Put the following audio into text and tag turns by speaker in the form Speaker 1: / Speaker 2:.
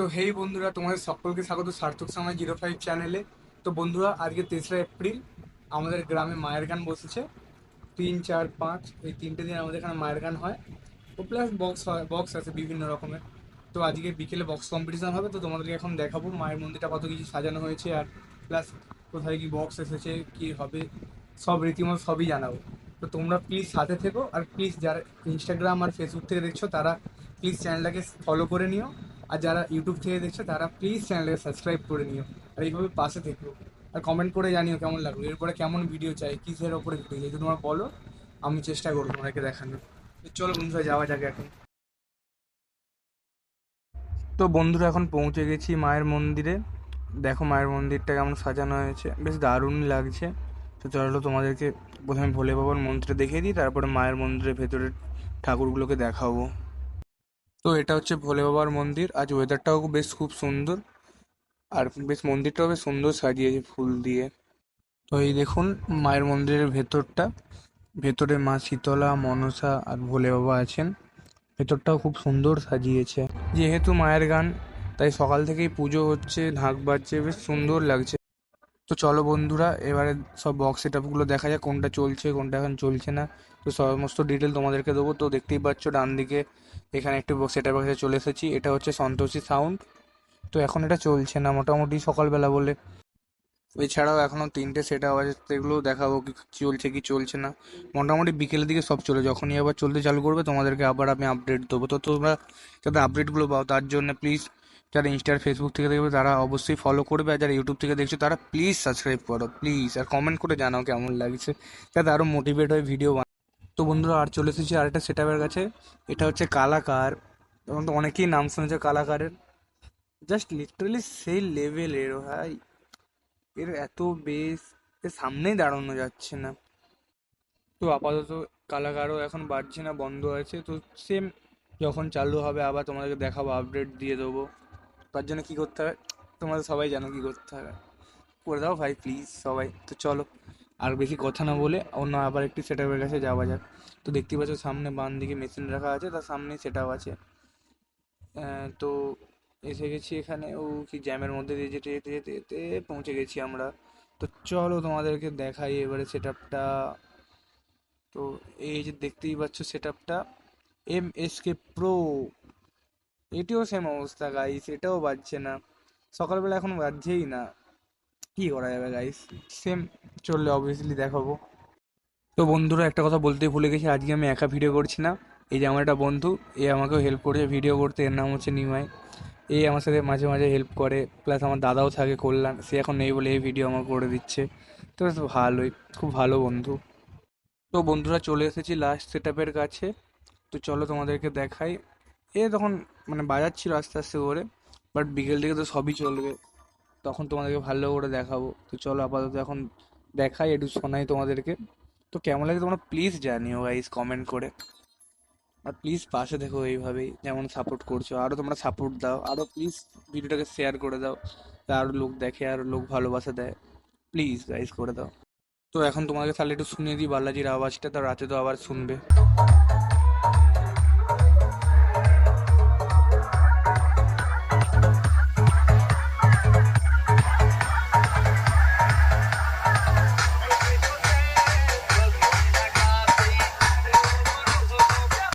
Speaker 1: তো হেই বন্ধুরা, তোমাদের সকলকে স্বাগত সার্থক সময় জিরো ফাইভ চ্যানেলে। তো বন্ধুরা, আজকে তেসরা এপ্রিল, আমাদের গ্রামে মায়ের গান বসেছে। তিন, চার, পাঁচ, এই তিনটে দিন আমাদের এখানে মায়ের গান হয়। ও প্লাস বক্স হয় বক্স আছে বিভিন্ন রকমের। তো আজকে বিকেলে বক্স কম্পিটিশন হবে, তো তোমাদেরকে এখন দেখাবো মায়ের মন্দিরটা কত কিছু সাজানো হয়েছে আর প্লাস কোথায় কি বক্স এসেছে, কি হবে, সব রীতিমতো সবই জানাব। তো তোমরা প্লিজ সাথে থেকো আর প্লিজ যারা ইনস্টাগ্রাম আর ফেসবুক থেকে দেখছ, তারা প্লিজ চ্যানেলটাকে ফলো করে নিও। আর যারা ইউটিউব থেকে দেখছ, তারা প্লিজ চ্যানেলটাকে সাবস্ক্রাইব করে নিও। আর এইভাবে পাশে থেকো। আর কমেন্ট করে জানিও কেমন লাগল, এরপরে কেমন ভিডিও চাই, কিসের ওপরে ভিডিও যদি তোমরা বলো, আমি চেষ্টা করব তোমাদেরকে দেখানোর। চলো বন্ধুরা, যাওয়া যাক এখন। তো বন্ধুরা, এখন পৌঁছে গেছি মায়ের মন্দিরে। দেখো মায়ের মন্দিরটা কেমন সাজানো হয়েছে। বেশ দারুণ লাগছে। তো চলো তোমাদেরকে প্রথমে ভোলে বাবার মন্দিরটা দেখিয়ে দিই, তারপরে মায়ের মন্দিরের ভেতরে ঠাকুরগুলোকে দেখাবো। তো এটা হচ্ছে ভোলে বাবার মন্দির। আজ ওয়েদারটাও বেশ খুব সুন্দর। আর বেশ মন্দিরটাও বেশ সুন্দর সাজিয়েছে ফুল দিয়ে। তো এই দেখুন, মায়ের মন্দিরের ভেতরটা। ভেতরে মা শীতলা, মনসা আর ভোলে বাবা আছেন। ভেতরটাও খুব সুন্দর সাজিয়েছে। যেহেতু মায়ের গান, তাই সকাল থেকেই পুজো হচ্ছে, ঢাক বাজছে, বেশ সুন্দর লাগছে। তো চলো বন্ধুরা, এবারে সব বক্স সেট আপগুলো দেখা যাক কোনটা চলছে, কোনটা এখন চলছে না। তো সমস্ত ডিটেল তোমাদেরকে দেবো। তো দেখতেই পাচ্ছ ডান দিকে এখানে একটি বক্স সেটআপের কাছে চলে এসেছি। এটা হচ্ছে সন্তোষী সাউন্ড তো এখন এটা চলছে না, মোটামুটি সকালবেলা বলে। এছাড়াও এখনও তিনটে সেট আপ আছে সেগুলোও দেখাবো কি চলছে কি চলছে না। মোটামুটি বিকেলের দিকে সব চলে, যখনই আবার চলতে চালু করবে তোমাদেরকে আবার আমি আপডেট দেবো। তো তোমরা যাতে আপডেটগুলো পাও, তার জন্য প্লিজ যারা ইনস্টার ফেসবুক থেকে দেখবে, তারা অবশ্যই ফলো করবে। আর যারা ইউটিউব থেকে দেখছ, তারা প্লিজ সাবস্ক্রাইব করো প্লিজ আর কমেন্ট করে জানাও কেমন লাগছে, যাতে আরও মোটিভেট হয়ে ভিডিও বানাও। তো বন্ধুরা, আর চলে এসেছি আরেকটা সেট আপের কাছে। এটা হচ্ছে কালাকার এবং তো অনেকেই নাম শুনেছে কালাকারের জাস্ট লিটারালি সেই লেভেলের ভাই। এর এত বেশ এর সামনেই দাঁড়ানো যাচ্ছে না। তো আপাতত কালাকারও এখন বাড়ছে না, বন্ধ আছে। তো সেম যখন চালু হবে, আবার তোমাদেরকে দেখাবো আপডেট দিয়ে দেবো। তার জন্য কী করতে হবে? তোমরা সবাই জানো কী করতে হবে। করে দাও ভাই প্লিজ সবাই। তো চলো, আর বেশি কথা না বলে অন্য আবার একটি সেট আপের কাছে যাওয়া যাক। তো দেখতেই পাচ্ছ সামনে বাম দিকে মেশিন রাখা আছে, তার সামনেই সেট আপ আছে তো এসে গেছি এখানে। ও কি জ্যামের মধ্যে দিয়ে যেতে যেতে যেতে যেতে পৌঁছে গেছি আমরা। তো চলো তোমাদেরকে দেখাই এবারে সেট আপটা তো এই যে দেখতেই পাচ্ছ সেট আপটা এম এস কে প্রো এটিও সেম অবস্থা গাইস এটাও বাজছে না। সকালবেলা এখন বাজছেই না। কি করা যাবে গাইস সেম চললে অবভিয়াসলি দেখাবো। তো বন্ধুরা, একটা কথা বলতে ভুলে গেছি, আজকে আমি একা ভিডিও করছি না। এই যে আমার একটা বন্ধু, এ আমাকেও হেল্প করেছে ভিডিও করতে, এর নাম হচ্ছে নিমাই। এ আমার সাথে মাঝে মাঝে হেল্প করে প্লাস আমার দাদাও থাকে কল্যাণ, সে এখন নেই বলে এই ভিডিও আমার করে দিচ্ছে। তো ভালোই, খুব ভালো বন্ধু। তো বন্ধুরা, চলে এসেছি লাস্ট সেট আপের কাছে। তো চলো তোমাদেরকে দেখাই। এ তখন মানে বাজাচ্ছিল আস্তে আস্তে করে বাট বিকেল দিকে তো সবই চলবে। তখন তোমাদেরকে ভালো করে দেখাবো। তো চলো আপাতত এখন দেখাই, একটু শোনাই তোমাদেরকে। তো কেমন লাগে তোমরা প্লিজ জানিও গাইস কমেন্ট করে। আর প্লিজ পাশে দেখো এইভাবেই, যেমন সাপোর্ট করছ। আরও তোমরা সাপোর্ট দাও। আরও প্লিজ ভিডিওটাকে শেয়ার করে দাও। তা আরও লোক দেখে আরও লোক ভালোবাসা দেয়। প্লিজ গাইস করে দাও। তো এখন তোমাকে তাহলে একটু শুনিয়ে দিই, বালাজির আওয়াজটা। তো রাতে তো আবার শুনবে।